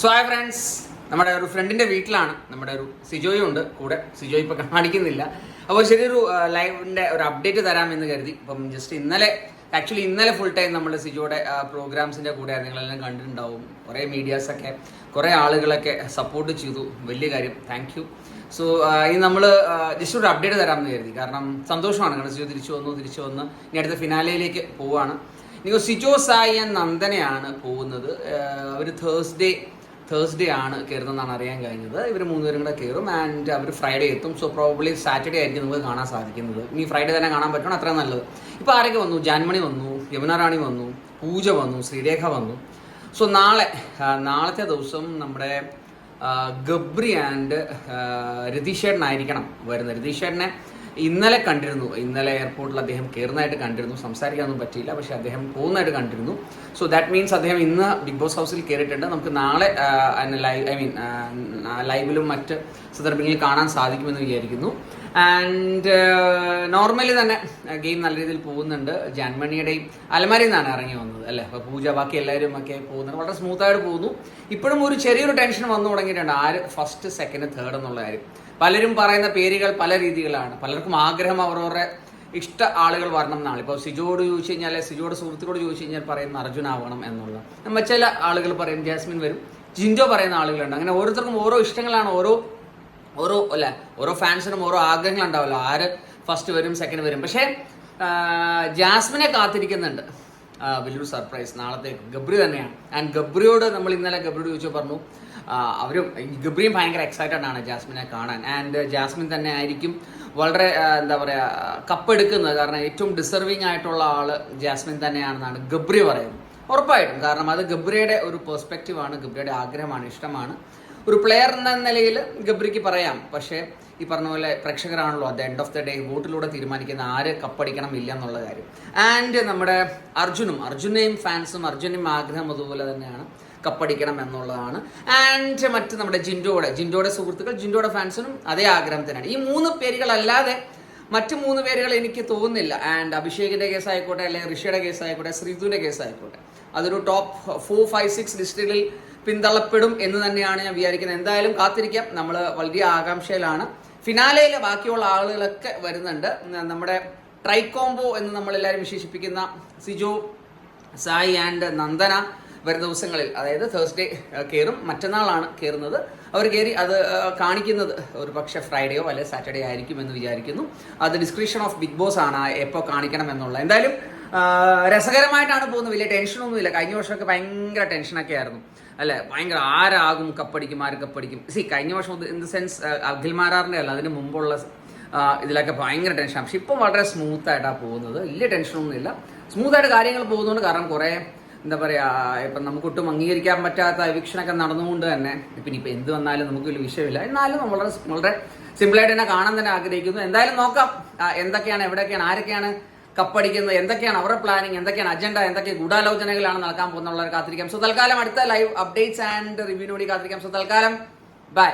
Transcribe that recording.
So hi friends നമ്മുടെ ഒരു ഫ്രണ്ടിന്റെ വീട്ടിലാണ് നമ്മുടെ ഒരു സിജോയും ഉണ്ട്. കൂടെ സിജോ ഇപ്പൊ കാണിക്കുന്നില്ല. അപ്പോൾ ശരിയൊരു ലൈവിന്റെ ഒരു അപ്ഡേറ്റ് തരാമെന്ന് കരുതി. ഇപ്പം ജസ്റ്റ് ഇന്നലെ ആക്ച്വലി ഇന്നലെ ഫുൾ ടൈം നമ്മൾ സിജോയുടെ പ്രോഗ്രാംസിന്റെ കൂടെ നിങ്ങളെല്ലാം കണ്ടിട്ടുണ്ടാവും. കുറേ മീഡിയാസൊക്കെ കുറെ ആളുകളൊക്കെ സപ്പോർട്ട് ചെയ്തു. വലിയ കാര്യം. താങ്ക് യു സോ ഇനി നമ്മൾ ജസ്റ്റ് ഒരു അപ്ഡേറ്റ് തരാമെന്ന് കരുതി. കാരണം സന്തോഷമാണ് കാരണം സിജോ തിരിച്ചു വന്നു തിരിച്ചു വന്ന്. ഇനി അടുത്ത ഫിനാലയിലേക്ക് പോവാണ്. ഇനി സിജോ സായി നന്ദനയാണ് പോകുന്നത്. ഒരു തേഴ്സ്ഡേ തേഴ്സ്ഡേ ആണ് കയറുന്നതെന്നാണ് അറിയാൻ കഴിഞ്ഞത്. ഇവർ മൂന്നുപേരും കൂടെ കയറും ആൻഡ് അവർ ഫ്രൈഡേ എത്തും. സോ പ്രോബ്ലി സാറ്റർഡേ ആയിരിക്കും നമുക്ക് കാണാൻ സാധിക്കുന്നത്. ഇനി ഫ്രൈഡേ തന്നെ കാണാൻ പറ്റണം അത്രയും നല്ലത്. ഇപ്പോൾ ആരൊക്കെ വന്നു? ജാൻമണി വന്നു യമുന റാണി വന്നു പൂജ വന്നു ശ്രീരേഖ വന്നു. സോ നാളെ നാളത്തെ ദിവസം നമ്മുടെ ഗബ്രി ആൻഡ് രതീഷേട്ടനായിരിക്കണം വരുന്നത്. രതീഷേട്ടനെ ഇന്നലെ കണ്ടിരുന്നു. ഇന്നലെ എയർപോർട്ടിൽ അദ്ദേഹം കയറുന്നതായിട്ട് കണ്ടിരുന്നു. സംസാരിക്കാനൊന്നും പറ്റിയില്ല. പക്ഷേ അദ്ദേഹം പോകുന്നതായിട്ട് കണ്ടിരുന്നു. സോ ദാറ്റ് മീൻസ് അദ്ദേഹം ഇന്ന് ബിഗ് ബോസ് ഹൗസിൽ കയറിയിട്ടുണ്ട് നമുക്ക് നാളെ ലൈവ് ഐ മീൻ ലൈവിലും മറ്റ് സന്ദർഭങ്ങളിൽ കാണാൻ സാധിക്കുമെന്ന് വിചാരിക്കുന്നു. ആൻഡ് നോർമലി തന്നെ ഗെയിം നല്ല രീതിയിൽ പോകുന്നുണ്ട്. ജാൻമണിയുടെയും അലമാരിയിൽ നിന്നാണ് ഇറങ്ങി വന്നത് അല്ലേ? അപ്പോൾ പൂജ ബാക്കി എല്ലാവരും ഒക്കെ പോകുന്നുണ്ട്. വളരെ സ്മൂത്തായിട്ട് പോകുന്നു. ഇപ്പോഴും ഒരു ചെറിയൊരു ടെൻഷൻ വന്നു തുടങ്ങിയിട്ടുണ്ട്. ആര് ഫസ്റ്റ് സെക്കൻഡ് തേർഡ് എന്നുള്ള കാര്യം. പലരും പറയുന്ന പേരുകൾ പല രീതികളാണ്. പലർക്കും ആഗ്രഹം അവരവരുടെ ഇഷ്ട ആളുകൾ വരണം എന്നാണ്. ഇപ്പോൾ സിജോട് ചോദിച്ചു കഴിഞ്ഞാൽ സിജോയുടെ സുഹൃത്തുക്കളോട് ചോദിച്ചു കഴിഞ്ഞാൽ പറയുന്ന അർജുൻ ആവണം എന്നുള്ള നമ്മൾ ചില ആളുകൾ പറയും ജാസ്മിൻ വരും. ജിൻജോ പറയുന്ന ആളുകളുണ്ട്. അങ്ങനെ ഓരോരുത്തർക്കും ഓരോ ഇഷ്ടങ്ങളാണ് ഓരോ ഓരോ അല്ല ഓരോ ഫാൻസിനും ഓരോ ആഗ്രഹങ്ങൾ ഉണ്ടാവല്ലോ ആര് ഫസ്റ്റ് വരും സെക്കൻഡ് വരും. പക്ഷേ ജാസ്മിനെ കാത്തിരിക്കുന്നുണ്ട്. വലിയൊരു സർപ്രൈസ് നാളത്തെ ഗബ്രി തന്നെയാണ്. ആൻഡ് ഗബ്രിയോട് നമ്മൾ ഇന്നലെ ഗബ്രിയോട് ചോദിച്ചു പറഞ്ഞു അവരും ഗബ്രിയും ഭയങ്കര എക്സൈറ്റഡ് ആണ് ജാസ്മിനെ കാണാൻ. ആൻഡ് ജാസ്മിൻ തന്നെ ആയിരിക്കും വളരെ എന്താ പറയുക കപ്പെടുക്കുന്നത് കാരണം ഏറ്റവും ഡിസർവിങ് ആയിട്ടുള്ള ആൾ ജാസ്മിൻ തന്നെയാണെന്നാണ് ഗബ്രി പറയുന്നത്. ഉറപ്പായിട്ടും. കാരണം അത് ഗബ്രിയുടെ ഒരു പെർസ്പെക്റ്റീവാണ് ഗബ്രിയുടെ ആഗ്രഹമാണ് ഇഷ്ടമാണ്. ഒരു പ്ലെയർ എന്ന നിലയിൽ ഗബ്രിക്ക് പറയാം. പക്ഷേ ഈ പറഞ്ഞ പോലെ പ്രേക്ഷകരാണല്ലോ at end of the day വോട്ടിലൂടെ തീരുമാനിക്കുന്ന ആര് കപ്പടിക്കണം ഇല്ല എന്നുള്ള കാര്യം. ആൻഡ് നമ്മുടെ അർജുനും അർജുനെയും ഫാൻസും അർജുനെയും ആഗ്രഹം അതുപോലെ തന്നെയാണ് കപ്പടിക്കണം എന്നുള്ളതാണ്. ആൻഡ് മറ്റ് നമ്മുടെ ജിൻഡോയുടെ ജിൻഡോയുടെ സുഹൃത്തുക്കൾ ജിൻഡോയുടെ ഫാൻസിനും അതേ ആഗ്രഹം തന്നെയാണ്. ഈ മൂന്ന് പേരുകളല്ലാതെ മറ്റ് മൂന്ന് പേരുകൾ എനിക്ക് തോന്നുന്നില്ല. ആൻഡ് അഭിഷേകിന്റെ കേസ് ആയിക്കോട്ടെ അല്ലെങ്കിൽ ഋഷിയുടെ കേസ് ശ്രീതുവിന്റെ കേസ് ആയിക്കോട്ടെ അതൊരു ടോപ്പ് ഫോർ ഫൈവ് സിക്സ് ലിസ്റ്റുകളിൽ പിന്തള്ളപ്പെടും എന്ന് തന്നെയാണ് ഞാൻ വിചാരിക്കുന്നത്. എന്തായാലും കാത്തിരിക്കാം. നമ്മൾ വലിയ ആകാംക്ഷയിലാണ്. ഫിനാലയിൽ ബാക്കിയുള്ള ആളുകളൊക്കെ വരുന്നുണ്ട്. നമ്മുടെ ട്രൈകോംബോ എന്ന് നമ്മൾ നമ്മളെല്ലാവരും വിശേഷിപ്പിക്കുന്ന സിജു സായി ആൻഡ് നന്ദന വരും ദിവസങ്ങളിൽ അതായത് തേഴ്സ്ഡേ കയറും മറ്റന്നാളാണ് കയറുന്നത് അവർ കയറി അത് കാണിക്കുന്നത് ഒരു പക്ഷേ ഫ്രൈഡേയോ അല്ലെങ്കിൽ സാറ്റർഡേ ആയിരിക്കും എന്ന് വിചാരിക്കുന്നു. അത് ഡിസ്ക്രിപ്ഷൻ ഓഫ് ബിഗ് ബോസ് ആണ്. എപ്പോൾ കാണിക്കണം എന്നുള്ളത് എന്തായാലും രസകരമായിട്ടാണ് പോകുന്നത്. വലിയ ടെൻഷനൊന്നുമില്ല കഴിഞ്ഞ വർഷമൊക്കെ ഭയങ്കര ടെൻഷനൊക്കെ ആയിരുന്നു. അല്ലെ? ഭയങ്കര ആരാകും കപ്പടിക്കും ആര് കപ്പടിക്കും. സി കഴിഞ്ഞ വർഷം ഇൻ ദ സെൻസ് അഖിൽ മാരാറിന്റെ അല്ല അതിന് മുമ്പുള്ള ഇതിലൊക്കെ ഭയങ്കര ടെൻഷൻ പക്ഷെ ഇപ്പം വളരെ സ്മൂത്ത് ആയിട്ടാണ് പോകുന്നത്. വലിയ ടെൻഷനൊന്നുമില്ല സ്മൂത്ത് ആയിട്ട് കാര്യങ്ങൾ പോകുന്നുണ്ട് കാരണം കുറേ എന്താ പറയാ ഇപ്പം നമുക്കൊട്ടും അംഗീകരിക്കാൻ പറ്റാത്ത എവിക്ഷനൊക്കെ നടന്നുകൊണ്ട് തന്നെ ഇപ്പം ഇനിയിപ്പോൾ എന്ത് വന്നാലും നമുക്ക് വലിയ വിഷയമില്ല. എന്നാലും വളരെ വളരെ സിമ്പിളായിട്ട് തന്നെ കാണാൻ തന്നെ ആഗ്രഹിക്കുന്നു. എന്തായാലും നോക്കാം. എന്തൊക്കെയാണ് എവിടെയൊക്കെയാണ് ആരൊക്കെയാണ് കപ്പടിക്കുന്നത് എന്തൊക്കെയാണ് അവരുടെ പ്ലാനിങ് എന്തൊക്കെയാണ് അജണ്ട എന്തൊക്കെ ഗൂഢാലോചനകളാണ് നടക്കാൻ പോകുന്നുള്ളവർ കാത്തിരിക്കാം. സോ തൽക്കാലം അടുത്ത ലൈവ് അപ്ഡേറ്റ്സ് ആൻഡ് റിവ്യൂവിനോട് കാത്തിരിക്കാം. സോ തൽക്കാലം ബൈ